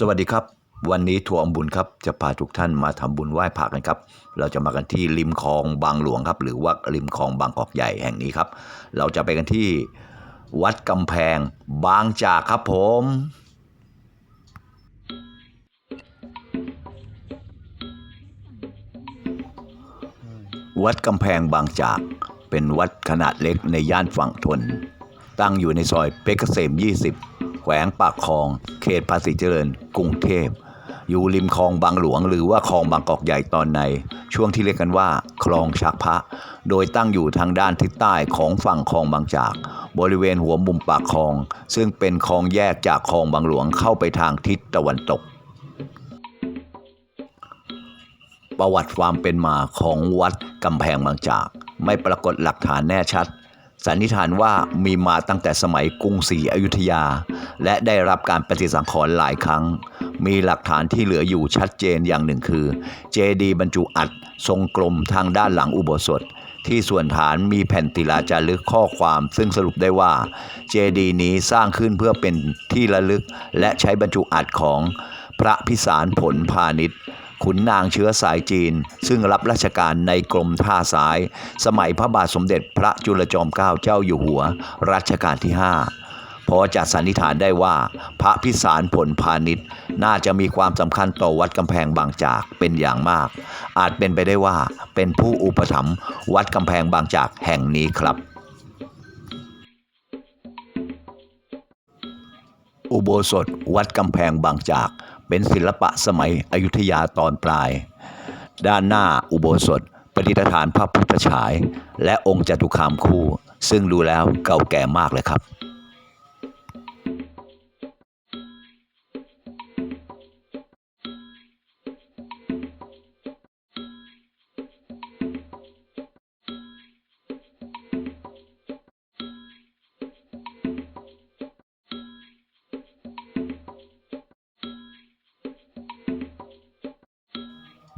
สวัสดีครับ วันนี้ทัวร์อมบุญครับจะพาทุกท่านมาทำบุญไหว้พระกันครับ เราจะมากันที่ริมคลองบางหลวงครับ หรือว่าริมคลองบางกอกใหญ่แห่งนี้ครับ เราจะไปกันที่วัดกำแพงบางจากครับผมวัดกำแพงบางจาก เป็นวัดขนาดเล็กในย่านฝั่งทน ตั้งอยู่ในซอยเพชรเกษม 20 ขวงปากคลอง เขตภาษีเจริญ กรุงเทพ อยู่ริมคลองบางหลวง หรือว่าคลองบางกอกใหญ่ตอนใน ช่วงที่เรียกกันว่าคลองชักพระ โดยตั้งอยู่ทางด้านทิศใต้ของฝั่งคลองบางจาก บริเวณหัวมุมปากคลอง ซึ่งเป็นคลองแยกจากคลองบางหลวงเข้าไปทางทิศตะวันตก ประวัติความเป็นมาของวัดกำแพงบางจาก ไม่ปรากฏหลักฐานแน่ชัด สันนิษฐานว่ามีมาตั้งแต่สมัยกรุงศรีอยุธยา และได้รับการปฏิสังขรณ์หลายครั้ง มีหลักฐานที่เหลืออยู่ชัดเจนอย่างหนึ่งคือ เจดีบรรจุอัดทรงกลมทางด้านหลังอุโบสถ ที่ส่วนฐานมีแผ่นติลาจารึกข้อความ ซึ่งสรุปได้ว่า เจดีนี้สร้างขึ้นเพื่อเป็นที่ระลึก และใช้บรรจุอัดของพระพิสารผลพาณิชย์ ขุนนางเชื้อสายจีน ซึ่งรับราชการในกรมท่าสาย สมัยพระบาทสมเด็จพระจุลจอมเกล้าเจ้าอยู่หัว รัชกาลที่ 5 พอจะสันนิษฐานได้ว่า พระพิสารผลพาณิชย์น่าจะมีความสำคัญต่อวัดกำแพงบางจากเป็นอย่างมาก อาจเป็นไปได้ว่าเป็นผู้อุปถัมภ์วัดกำแพงบางจากแห่งนี้ครับ อุโบสถวัดกำแพงบางจาก เป็นศิลปะสมัยอยุธยาตอนปลาย ด้านหน้าอุโบสถประดิษฐานพระพุทธฉาย และองค์จตุคามคู่ ซึ่งดูแล้วเก่าแก่มากเลยครับ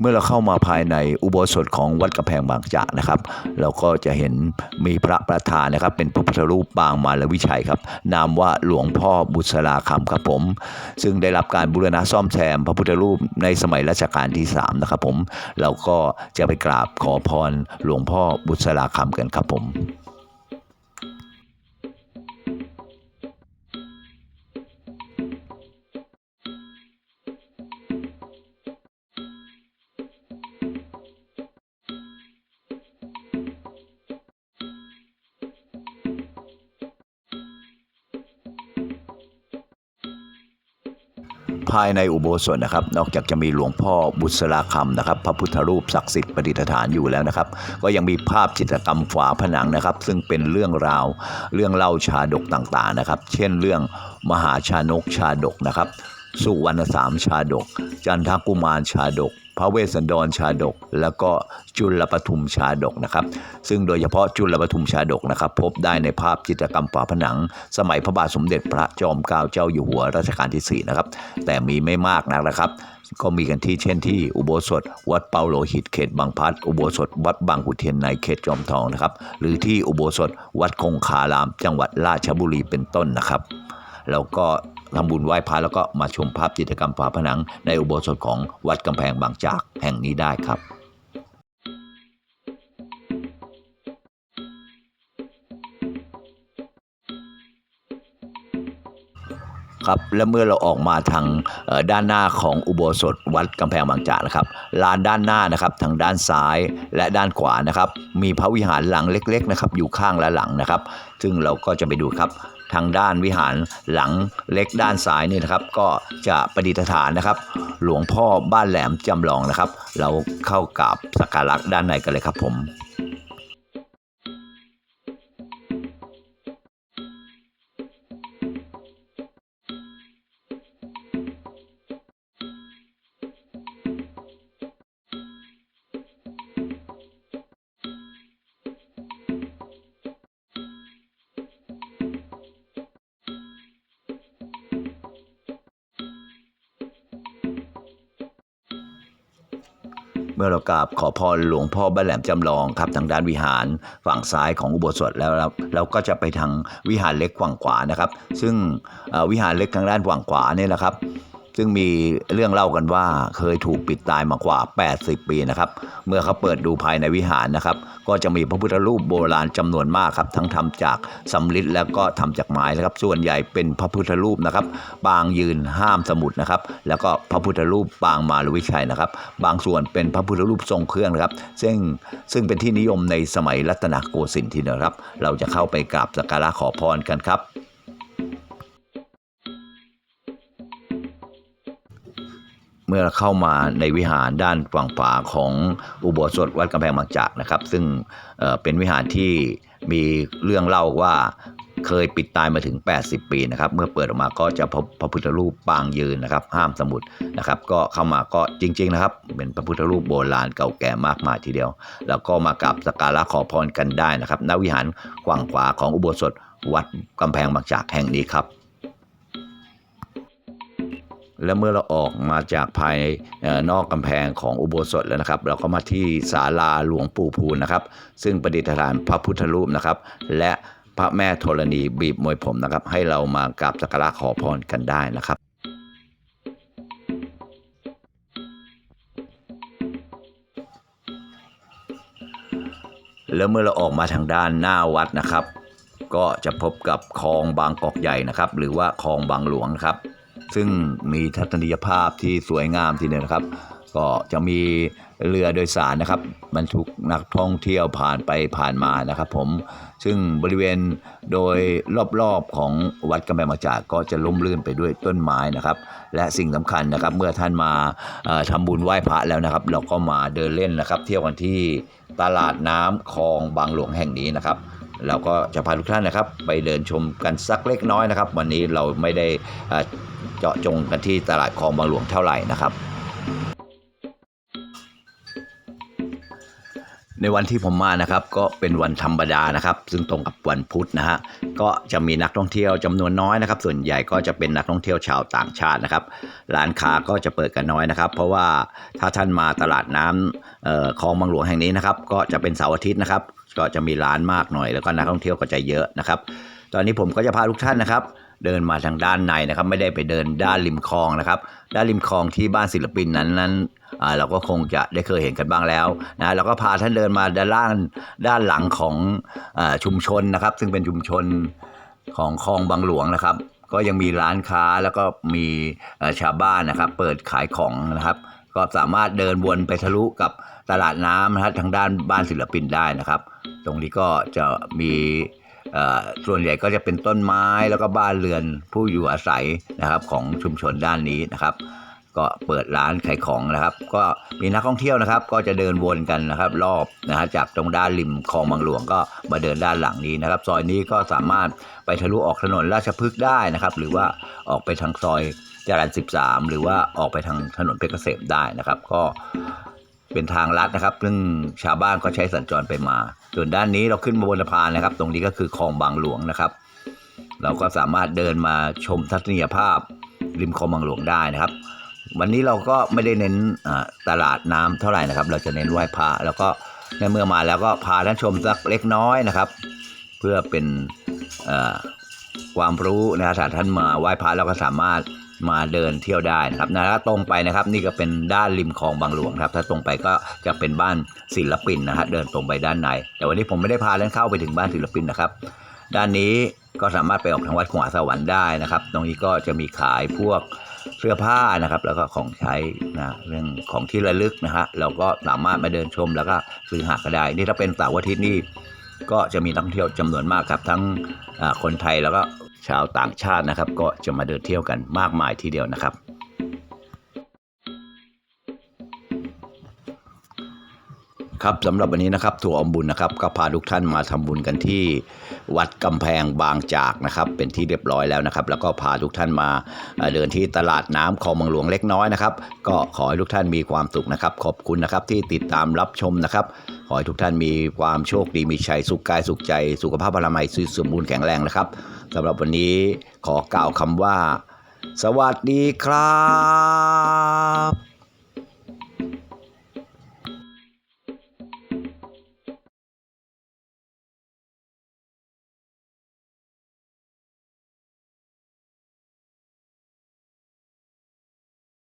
เมื่อเราเข้ามาภายในอุโบสถของวัดกระแพงบางจากนะครับ เราก็จะเห็นมีพระประธานนะครับ เป็นพระพุทธรูปปางมารวิชัยครับ นามว่าหลวงพ่อบุษราคำครับผม ซึ่งได้รับการบูรณะซ่อมแซมพระพุทธรูปในสมัยรัชกาลที่ 3 นะครับผม เราก็จะไปกราบขอพรหลวงพ่อบุษราคำกันครับผม ภายในอุโบสถนะครับ นอกจากจะมีหลวงพ่อบุษราคำนะครับ พระพุทธรูปศักดิ์สิทธิ์ประดิษฐานอยู่แล้วนะครับ ก็ยังมีภาพจิตรกรรมฝาผนังนะครับ ซึ่งเป็นเรื่องราวเรื่องเล่าชาดกต่างๆนะครับ เช่นเรื่องมหาชานกชาดกนะครับ สุวรรณสามชาดก จันทกุมารชาดก พระเวสสันดรชาดก แล้วก็จุลปทุมชาดกนะครับ ซึ่งโดยเฉพาะจุลปทุมชาดกนะครับ พบได้ในภาพจิตรกรรมฝาผนัง สมัยพระบาทสมเด็จพระจอมเกล้าเจ้าอยู่หัวรัชกาลที่4นะครับ แต่มีไม่มากนักนะครับ ก็มีกันที่เช่นที่อุโบสถ วัดเปาโลหิตเขตบางพัดอุโบสถ วัดบางขุนเทียนในเขตจอมทองนะครับ หรือที่อุโบสถ วัดคงคาราม จังหวัดราชบุรีเป็นต้นนะครับ แล้วก็ ทำบุญไหว้พระแล้วก็มาชมภาพจิตรกรรมฝาผนัง ในอุโบสถของวัดกำแพงบางจากแห่งนี้ได้ครับครับและเมื่อเราออกมาทางด้านหน้าของอุโบสถวัดกำแพงบางจากนะครับลานด้านหน้านะครับทางด้านซ้ายและด้านขวานะครับ มีพระวิหารหลังเล็ก ๆ นะครับ อยู่ข้างและหลังนะครับ ซึ่งเราก็จะไปดูครับ ทางด้านวิหารหลังเล็กด้านซ้ายนี่นะครับ ก็จะประดิษฐานนะครับ หลวงพ่อบ้านแหลมจำลองนะครับ เราเข้ากับสักการะด้านในกันเลยครับผม มื่อเรากราบขอพรหลวงพ่อบ้านแหลมจำลองครับทางด้านวิหารฝั่งซ้ายของอุโบสถแล้วเราเราก็จะไปทางวิหารเล็กฝั่งขวานะครับ ซึ่งวิหารเล็กทางด้านฝั่งขวาเนี่ยนะครับ ซึ่งมีเรื่องเล่ากันว่าเคยถูกปิดตายมากว่า 80 ปีนะครับ เมื่อเขาเปิดดูภายในวิหารนะครับ ก็จะมีพระพุทธรูปโบราณจำนวนมากครับ ทั้งทำจากสำริดแล้วก็ทำจากไม้นะครับ ส่วนใหญ่เป็นพระพุทธรูปนะครับ ปางยืนห้ามสมุดนะครับ แล้วก็พระพุทธรูปปางมารวิชัยนะครับ บางส่วนเป็นพระพุทธรูปทรงเครื่องนะครับ ซึ่งซึ่งเป็นที่นิยมในสมัยรัตนโกสินทร์ทีเดียวครับ เราจะเข้าไปกราบสักการะขอพรกันครับ เมื่อเข้ามาในวิหารด้านฝั่งขวาของอุโบสถวัดกำแพงบางจากนะครับ ซึ่งเเป็นวิหารที่มีเรื่องเล่าว่าเคยปิดตายมาถึง 80 ปีนะครับ เมื่อเปิดออกมาก็จะพบพระพุทธรูปปางยืนนะครับ ห้ามสมุดนะครับ ก็เข้ามาก็จริง ๆ นะครับ เป็นพระพุทธรูปโบราณเก่าแก่มากมายทีเดียว แล้วก็มากราบสักการะขอพรกันได้นะครับณวิหารกว้างขวาของอุโบสถวัดกำแพงบางจากแห่งนี้ครับ และเมื่อเราออกมาจากภายนอกกำแพงของอุโบสถแล้วนะครับ เราก็มาที่ศาลาหลวงปู่พูนะครับ ซึ่งประดิษฐานพระพุทธรูปนะครับ และพระแม่ธรณีบีบมวยผมนะครับ ให้เรามากราบสักการะขอพรกันได้นะครับแล้วเมื่อเราออกมาทางด้านหน้าวัดนะครับ ก็จะพบกับคลองบางกอกใหญ่นะครับ หรือว่าคลองบางหลวงครับ ซึ่งมีทัศนียภาพที่สวยงามทีเดียวนะครับ ก็จะมีเรือโดยสารนะครับบรรทุกนักท่องเที่ยวผ่านไปผ่านมานะครับ ผมซึ่งบริเวณโดยรอบๆของวัดกำแพงมาจากก็จะล่มลื่นไปด้วยต้นไม้นะครับ และสิ่งสำคัญนะครับ เมื่อท่านมาเอ่อทำบุญไหว้พระแล้วนะครับ เราก็มาเดินเล่นนะครับ เที่ยวกันที่ตลาดน้ำคลองบางหลวงแห่งนี้นะครับเราก็จะพาทุกท่านนะครับ ไปเดินชมกันสักเล็กน้อยนะครับ วันนี้เราไม่ได้ เจาะจงกันที่ตลาดคลองบางหลวงเท่าไหร่นะครับ ในวันที่ผมมานะครับ ก็เป็นวันธรรมดานะครับ ซึ่งตรงกับวันพุธนะฮะก็จะมีนักท่องเที่ยวจำนวนน้อยนะครับ ส่วนใหญ่ก็จะเป็นนักท่องเที่ยวชาวต่างชาตินะครับ ร้านค้าก็จะเปิดกันน้อยนะครับ เพราะว่าถ้าท่านมาตลาดน้ำคลองบางหลวงแห่งนี้นะครับ ก็จะเป็นเสาร์อาทิตย์นะครับ ก็จะมีร้านมากหน่อย แล้วก็นักท่องเที่ยวก็จะเยอะนะครับ ตอนนี้ผมก็จะพาทุกท่านนะครับ เดินมาทางด้านในนะครับ ไม่ได้ไปเดินด้านริมคลองนะครับ ด้านริมคลองที่บ้านศิลปินนั้นนั้นเราก็คงจะได้เคยเห็นกันบ้างแล้วนะเราก็พาท่านเดินมาด้านล่างด้านหลังของอชุมชนนะครับ ซึ่งเป็นชุมชนของคลองบางหลวงนะครับ ก็ยังมีร้านค้าแล้วก็มีชาวบ้านนะครับ เปิดขายของนะครับ ก็สามารถเดินวนไปทะลุกับตลาดน้ำนะครับทางด้านบ้านศิลปินได้นะครับ ตรงนี้ก็จะมี ส่วนใหญ่ก็จะเป็นต้นไม้แล้วก็บ้านเรือนผู้อยู่อาศัยนะครับของชุมชนด้านนี้นะครับ ก็เปิดร้านขายของนะครับ ก็มีนักท่องเที่ยวนะครับ ก็จะเดินวนกันนะครับ รอบนะฮะจากตรงด้านริมคลองบางหลวงก็มาเดินด้านหลังนี้นะครับซอยนี้ก็สามารถไปทะลุออกถนนราชพฤกษ์ได้นะครับ หรือว่าออกไปทางซอยจรัญ13 หรือว่าออกไปทางถนนเพชรเกษมได้นะครับ ก็ เป็นทางลัดนะครับ ซึ่งชาวบ้านก็ใช้สัญจรไปมา ส่วนด้านนี้เราขึ้นมาบนสะพานนะครับ ตรงนี้ก็คือคลองบางหลวงนะครับ เราก็สามารถเดินมาชมทัศนียภาพริมคลองบางหลวงได้นะครับ วันนี้เราก็ไม่ได้เน้นตลาดน้ำเท่าไหร่นะครับ เราจะเน้นไหว้พระแล้วก็ในเมื่อมาแล้วก็พาท่านชมสักเล็กน้อยนะครับ เพื่อเป็นความรู้นะครับถ้าท่านมาไหว้พระเราก็สามารถ มาเดินเที่ยวได้นะครับนะแล้วตรงไปนะครับ นี่ก็เป็นด้านริมคลองบางหลวงครับ ถ้าตรงไปก็จะเป็นบ้านศิลปินนะฮะเดินตรงไปด้านใน แต่วันนี้ผมไม่ได้พาท่านเข้าไปถึงบ้านศิลปินนะครับ ด้านนี้ก็สามารถไปออกทางวัดขวาสวรรค์ได้นะครับ ตรงนี้ก็จะมีขายพวกเสื้อผ้านะครับ แล้วก็ของใช้นะเรื่องของที่ระลึกนะฮะเราก็สามารถมาเดินชมแล้วก็ซื้อหาก็ได้ นี่ถ้าเป็นเสาร์อาทิตย์นี่ก็จะมีนักท่องเที่ยวจำนวนมากครับ ทั้งคนไทยแล้วก็ ชาวต่างชาตินะครับ ก็จะมาเดินเที่ยวกันมากมายทีเดียวนะครับ ครับสำหรับวันนี้นะครับถั่วอมบุญนะครับ ก็พาทุกท่านมาทำบุญกันที่วัดกำแพงบางจากนะครับ เป็นที่เรียบร้อยแล้วนะครับ แล้วก็พาทุกท่านมาเอ่อเดินที่ตลาดน้ำคลองบางหลวงเล็กน้อยนะครับ ก็ขอให้ทุกท่านมีความสุขนะครับ ขอบคุณนะครับที่ติดตามรับชมนะครับ ขอให้ทุกท่านมีความโชคดีมีชัยสุขกายสุขใจ สุขภาพพลามัยสมบูรณ์แข็งแรงนะครับสำหรับวันนี้ขอกล่าวคำว่า สวัสดีครับ